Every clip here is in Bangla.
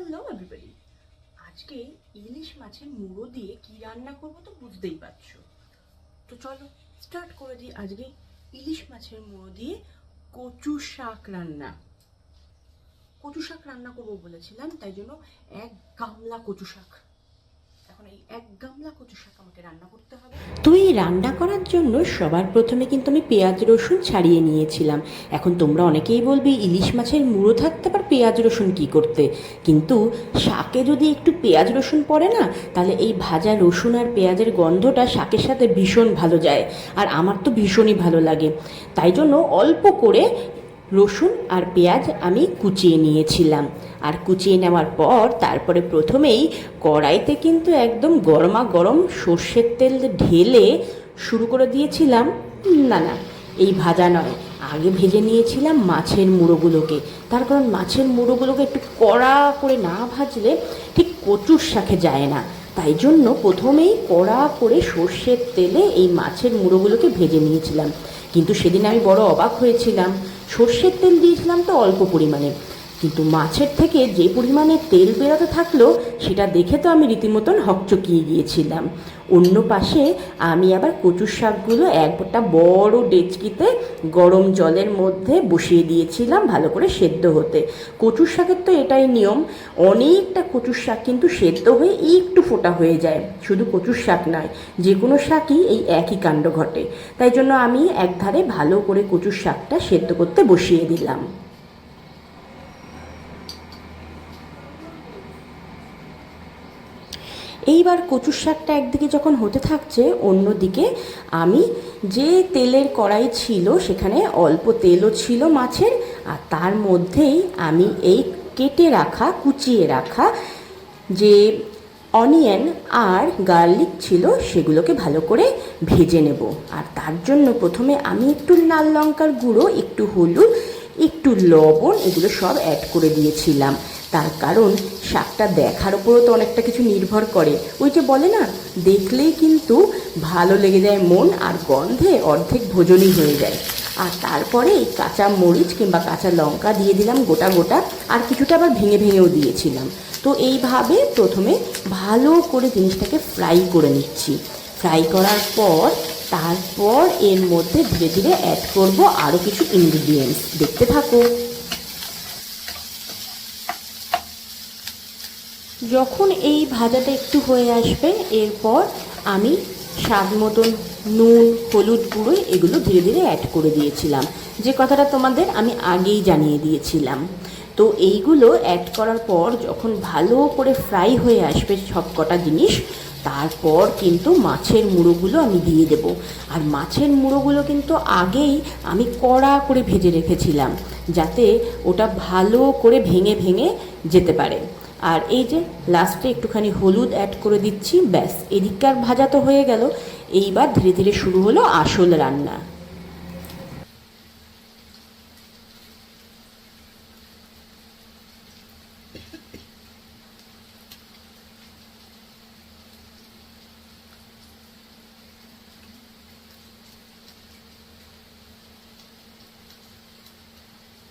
হ্যালো এভরিবডি আজকে ইলিশ মাছের মুড়ো দিয়ে কি রান্না করব তো বুঝতেই পারছ। তো চলো স্টার্ট করে দিই আজকে ইলিশ মাছের মুড়ো দিয়ে কচু শাক রান্না। কচু শাক রান্না করব বলেছিলাম, তাই জন্য এক গামলা কচু শাক। তো এই রান্না করার জন্য সবার প্রথমে কিন্তু আমি পেঁয়াজ, রসুন ছাড়িয়ে নিয়েছিলাম। এখন তোমরা অনেকেই বলবে, ইলিশ মাছের মুড়ো থাকতে পার পেঁয়াজ, রসুন কি করতে? কিন্তু শাকে যদি একটু পেঁয়াজ, রসুন পড়ে না, তাহলে এই ভাজা রসুন আর পেঁয়াজের গন্ধটা শাকের সাথে ভীষণ ভালো যায়। আর আমার তো ভীষণই ভালো লাগে। তাই জন্য অল্প করে রসুন আর পেঁয়াজ আমি কুচিয়ে নিয়েছিলাম। আর কুচিয়ে নেওয়ার পর তারপরে প্রথমেই কড়াইতে কিন্তু একদম গরমা গরম সর্ষের তেল ঢেলে শুরু করে দিয়েছিলাম। না না, এই ভাজা নয়। আগে ভেজে নিয়েছিলাম মাছের মুড়োগুলোকে। তার কারণ মাছের মুড়োগুলোকে একটু কড়া করে না ভাজলে ঠিক কচুর শাকে যায় না। তাই জন্য প্রথমেই কড়া করে সর্ষের তেলে এই মাছের মুড়োগুলোকে ভেজে নিয়েছিলাম। কিন্তু সেদিন আমি বড় অবাক হয়েছিলাম। সর্ষের তেল দিয়েছিলাম তো অল্প পরিমাণে। কিন্তু মাছের থেকে যে পরিমাণে তেল বেরোতে থাকল, সেটা দেখে তো আমি রীতিমতন হকচকিয়ে গিয়েছিলাম। অন্য পাশে আমি আবার কচুর শাকগুলো একটা বড় ডেচকিতে গরম জলের মধ্যে বসিয়ে দিয়েছিলাম ভালো করে সেদ্ধ হতে। কচুর শাকের তো এটাই নিয়ম, অনেকটা কচুর শাক কিন্তু সেদ্ধ হয়ে একটু ফোটা হয়ে যায়। শুধু কচুর শাক নয়, যে কোনো শাকই এই একই কাণ্ড ঘটে। তাই জন্য আমি একধারে ভালো করে কচুর শাকটা সেদ্ধ করতে বসিয়ে দিলাম। এইবার কচুর শাকটা একদিকে যখন হতে থাকছে, অন্যদিকে আমি যে তেলের কড়াই ছিল, সেখানে অল্প তেলও ছিল মাছের, আর তার মধ্যেই আমি এই কেটে রাখা, কুচিয়ে রাখা যে অনিয়ন আর গার্লিক ছিল, সেগুলোকে ভালো করে ভেজে নেব। আর তার জন্য প্রথমে আমি একটু লাল লঙ্কার গুঁড়ো, একটু হলুদ একটু লবণ এগুলো সব অ্যাড করে দিয়েছিলাম। তার কারণ শাকটা দেখার উপরও তো অনেকটা কিছু নির্ভর করে। ওই যে বলে না, দেখলেই কিন্তু ভালো লেগে যায় মন আর গন্ধে অর্ধেক ভোজনই হয়ে যায়। আর তারপরে এই কাঁচা মরিচ কিংবা কাঁচা লঙ্কা দিয়ে দিলাম গোটা গোটা, আর কিছুটা আবার ভেঙে ভেঙেও দিয়েছিলাম। তো এইভাবে প্রথমে ভালো করে জিনিসটাকে ফ্রাই করে নিচ্ছি। ফ্রাই করার পর তারপর এর মধ্যে ধীরে ধীরে অ্যাড করব আরও কিছু ইনগ্রিডিয়েন্টস দেখতে থাকো। যখন এই ভাজাটা একটু হয়ে আসবে, এরপর আমি স্বাদ মতন নুন, হলুদ গুঁড়ো এগুলো ধীরে ধীরে অ্যাড করে দিয়েছিলাম। যে কথাটা তোমাদের আমি আগেই জানিয়ে দিয়েছিলাম। তো এইগুলো অ্যাড করার পর যখন ভালো করে ফ্রাই হয়ে আসবে সব কটা জিনিস তারপর কিন্তু মাছের মুড়োগুলো আমি দিয়ে দেব। আর মাছের মুড়োগুলো কিন্তু আগেই আমি কড়া করে ভেজে রেখেছিলাম, যাতে ওটা ভালো করে ভেঙে ভেঙে যেতে পারে। আর এই যে লাস্টে একটুখানি হলুদ অ্যাড করে দিচ্ছি, ব্যাস, এদিককার ভাজা তো হয়ে গেল। এইবার ধীরে ধীরে শুরু হলো আসল রান্না।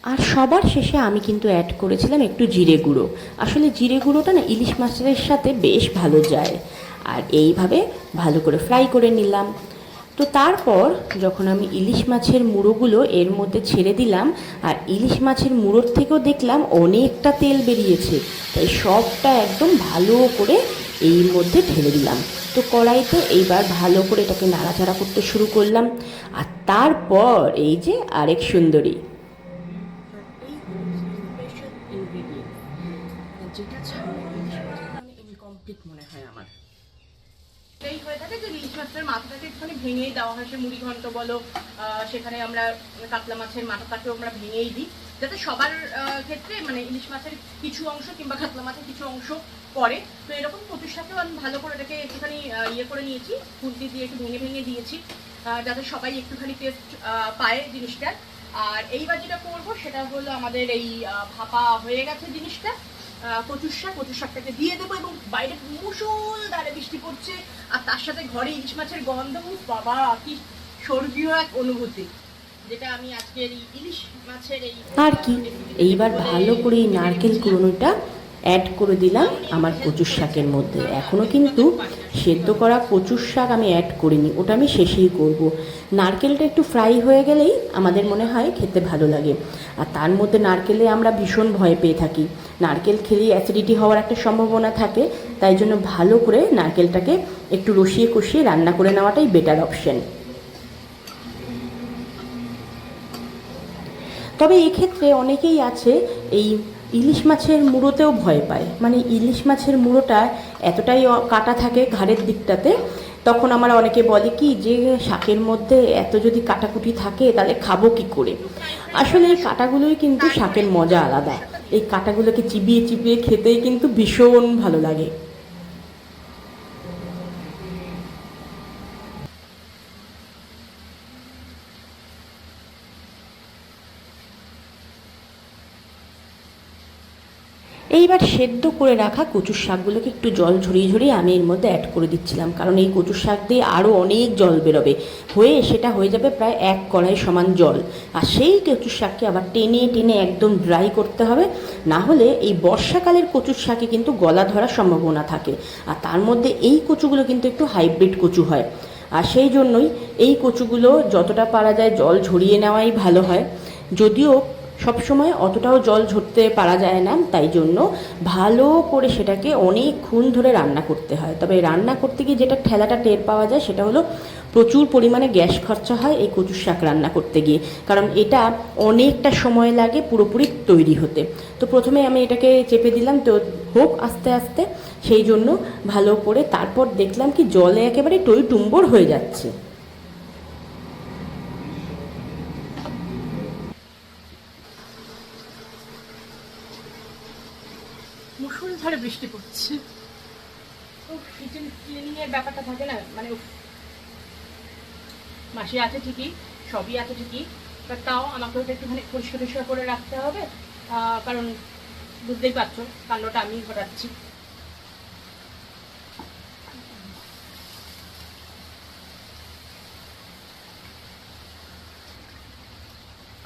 আর সবার শেষে আমি কিন্তু অ্যাড করেছিলাম একটু জিরে গুঁড়ো। আসলে জিরে গুঁড়োটা না ইলিশ মাছের সাথে বেশ ভালো যায়। আর এইভাবে ভালো করে ফ্রাই করে নিলাম। তো তারপর যখন আমি ইলিশ মাছের মুড়োগুলো এর মধ্যে ছেড়ে দিলাম, আর ইলিশ মাছের মুড়োর থেকেও দেখলাম অনেকটা তেল বেরিয়েছে, তাই সবটা একদম ভালো করে এই মধ্যে ঢেলে দিলাম। তো কড়াইতে এইবার ভালো করে এটাকে নাড়াচাড়া করতে শুরু করলাম। আর তারপর এই যে আরেক সুন্দরী। মাছের মাথাটাকে একটুখানি ভেঙেই দেওয়া হয়, সে মুড়ি ঘন্ট বলো সেখানে আমরা কাতলা মাছের মাথাটাকেও আমরা ভেঙেই দিই। যাতে সবার ক্ষেত্রে মানে ইলিশ মাছের কিছু অংশ কিংবা কাতলা মাছের কিছু অংশ পড়ে। তো এরকম প্রতিষ্ঠাকেও আমি ভালো করে এটাকে একটুখানি ইয়ে করে নিয়েছি, খুন্তি দিয়ে একটু ভেঙে ভেঙে দিয়েছি যাতে সবাই একটুখানি টেস্ট পায় জিনিসটার। আর এইবার যেটা করব সেটা হলো আমাদের এই ভাপা হয়ে গেছে জিনিসটা। কচুর শাক কচুর শাকটাকে দিয়ে দেবো এবং বাইরে মুসুলধারে বৃষ্টি পড়ছে। আর তার সাথে ঘরে ইলিশ মাছের গন্ধ, বাবা, কি স্বর্গীয় এক অনুভূতি, যেটা আমি আজকের এই ইলিশ মাছের এই আর কি, এইবার ভালো করে এই নারকেল কুড়োনোটা অ্যাড করে দিলাম আমার কচুর শাকের মধ্যে। এখনও কিন্তু সেদ্ধ করা কচুর শাক আমি অ্যাড করিনি, ওটা আমি শেষেই করব। নারকেলটা একটু ফ্রাই হয়ে গেলেই আমাদের মনে হয় খেতে ভালো লাগে। আর তার মধ্যে নারকেলে আমরা ভীষণ ভয় পেয়ে থাকি। নারকেল খেলেই অ্যাসিডিটি হওয়ার একটা সম্ভাবনা থাকে, তাই জন্য ভালো করে নারকেলটাকে একটু রসিয়ে কষিয়ে রান্না করে নেওয়াটাই বেটার অপশন তবে এক্ষেত্রে অনেকেই আছে এই ইলিশ মাছের মুড়োতেও ভয় পায়। মানে ইলিশ মাছের মুড়োটা এতটাই কাটা থাকে ঘাড়ের দিকটাতে, তখন আমার অনেকে বলে কি যে শাকের মধ্যে এত যদি কাটাকুটি থাকে তাহলে খাব কি করে? আসলে এই কাটাগুলোই কিন্তু শাকের মজা আলাদা। এই কাটাগুলোকে চিবিয়ে চিবিয়ে খেতেই কিন্তু ভীষণ ভালো লাগে। এইবার সেদ্ধ করে রাখা কচুর শাকগুলোকে একটু জল ঝরিয়ে ঝরিয়ে আমি এর মধ্যে অ্যাড করে দিচ্ছিলাম। কারণ এই কচুর শাক দিয়ে আরও অনেক জল বেরোবে। হয়ে সেটা হয়ে যাবে প্রায় এক কড়াই সমান জল। আর সেই কচুর শাককে আবার টেনে টেনে একদম ড্রাই করতে হবে। না হলে এই বর্ষাকালের কচুর শাকে কিন্তু গলা ধরার সম্ভাবনা থাকে। আর তার মধ্যে এই কচুগুলো কিন্তু একটু হাইব্রিড কচু হয়। আর সেই জন্যই এই কচুগুলো যতটা পারা যায় জল ঝরিয়ে নেওয়াই ভালো হয়। যদিও সবসময় অতটাও জল ঝরতে পারা যায় না, তাই জন্য ভালো করে সেটাকে অনেকক্ষণ ধরে রান্না করতে হয়। তবে রান্না করতে গিয়ে যেটা ঠেলাটা টের পাওয়া যায় সেটা হলো প্রচুর পরিমাণে গ্যাস খরচা হয় এই কচুর শাক রান্না করতে গিয়ে। কারণ এটা অনেকটা সময় লাগে পুরোপুরি তৈরি হতে। তো প্রথমে আমি এটাকে চেপে দিলাম, তো হোক আস্তে আস্তে। সেই জন্য ভালো করে তারপর দেখলাম কি জলে একেবারে টই টুম্বর হয়ে যাচ্ছে। মুসুলধারে বৃষ্টি পড়ছে। কিচেন ক্লিনিং এর ব্যাপারটা থাকে না মানে মাসি আছে ঠিকই, সবই আছে ঠিকই বাট তাও আমাকে ওটা একটুখানি পরিষ্কার টরিষ্কার করে রাখতে হবে কারণ বুঝতেই পারছ, কাণ্ডটা আমি ঘটাচ্ছি।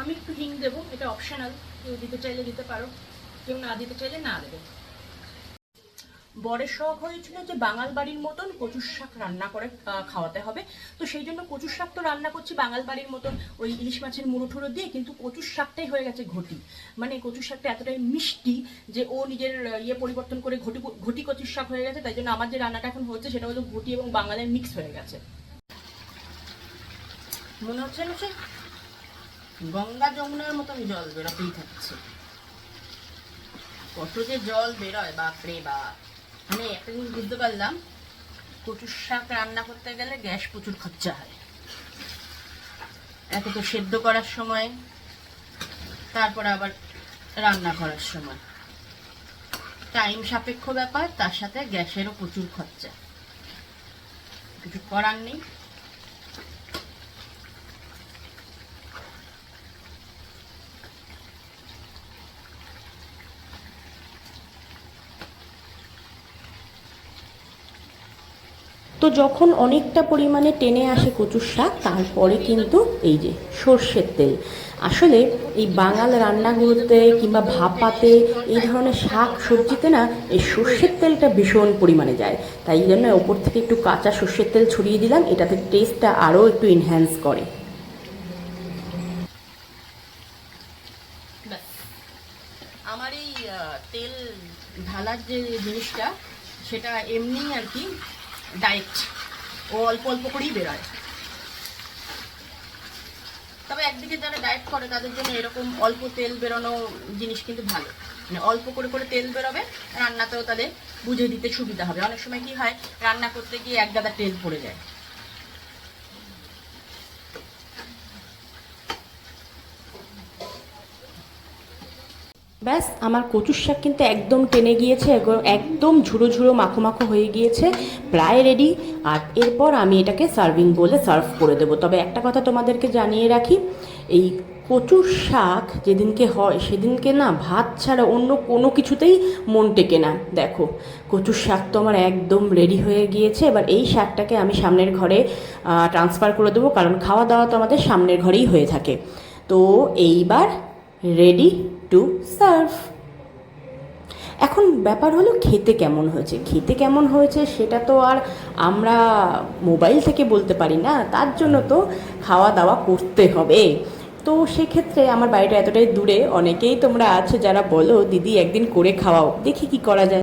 আমি একটু হিং দেবো, এটা অপশনাল কেউ দিতে চাইলে দিতে পারো, কেউ না দিতে চাইলে না দেবে। বরের শখ হয়েছিল যে বাঙাল বাড়ির মতন কচুর শাক রান্না করে খাওয়াতে হবে। তো সেই জন্য কচুর শাক তো রান্না করছি বাঙাল বাড়ির মতন ওই ইলিশ মাছের মুড়ো ঠুড়ো দিয়ে, কিন্তু কচুর শাকটাই হয়ে গেছে ঘটি। মানে কচুর শাকটা এতটাই মিষ্টি যে ও নিজের ইয়ে পরিবর্তন করে ঘটি ঘটি কচুর শাক হয়ে গেছে, তাই জন্য আমার যে রান্নাটা এখন হচ্ছে সেটা হলো ঘটি এবং বাঙালের মিক্স হয়ে গেছে। মনে হচ্ছে না সে? গঙ্গা যমুনার মতন জল বেরোতেই থাকছে। কত যে জল বেরোয়, বাপরে বাপ। মানে একটা জিনিস বুঝতে পারলাম, কচুর শাক রান্না করতে গেলে গ্যাস প্রচুর খরচা হয়। এত তো সেদ্ধ করার সময়, তারপর আবার রান্না করার সময়। টাইম সাপেক্ষ ব্যাপার, তার সাথে গ্যাসেরও প্রচুর খরচা। কিছু করার নেই। তো যখন অনেকটা পরিমাণে টেনে আসে কচুর শাক, তারপরে কিন্তু এই যে সর্ষের তেল। আসলে এই বাঙাল রান্নাগুলোতে কিংবা ভাপাতে এই ধরনের শাক সবজিতে না, এই সর্ষের তেলটা ভীষণ পরিমাণে যায়। তাই জন্য ওপর থেকে একটু কাঁচা সর্ষের তেল ছড়িয়ে দিলাম, এটাতে টেস্টটা আরও একটু এনহ্যান্স করে। আমার এই তেল ঢালার যে জিনিসটা, সেটা এমনি আর কি ডায়েট ও অল্প অল্প করেই বেরোয়। তবে একদিকে যারা ডায়েট করে, তাদের জন্য এরকম অল্প তেল বেরোনো জিনিস কিন্তু ভালো। মানে অল্প করে করে তেল বেরোবে, রান্নাতেও তাদের বুঝে দিতে সুবিধা হবে। অনেক সময় কি হয়, রান্না করতে গিয়ে এক গাদা তেল পড়ে যায়। ব্যাস, আমার কচুর শাক কিন্তু একদম টেনে গিয়েছে, একদম ঝুড়ো ঝুড়ো মাখো মাখো হয়ে গিয়েছে, প্রায় রেডি আর এরপর আমি এটাকে সার্ভিং বলে সার্ভ করে দেবো। তবে একটা কথা তোমাদেরকে জানিয়ে রাখি, এই কচুর শাক যেদিনকে হয়, সেদিনকে না ভাত ছাড়া অন্য কোনো কিছুতেই মন টেকে না। দেখো, কচুর শাক তো আমার একদম রেডি হয়ে গিয়েছে। এবার এই শাকটাকে আমি সামনের ঘরে ট্রান্সফার করে দেবো, কারণ খাওয়া দাওয়া তো আমাদের সামনের ঘরেই হয়ে থাকে। তো এইবার রেডি টু সার্ভ এখন ব্যাপার হলো খেতে কেমন হয়েছে? খেতে কেমন হয়েছে সেটা তো আর আমরা মোবাইল থেকে বলতে পারি না, তার জন্য তো খাওয়া দাওয়া করতে হবে। তো সেক্ষেত্রে আমার বাড়িটা এতটাই দূরে, অনেকেই তোমরা আছো যারা বলো, দিদি একদিন করে খাওয়াও, দেখি কি করা যায়।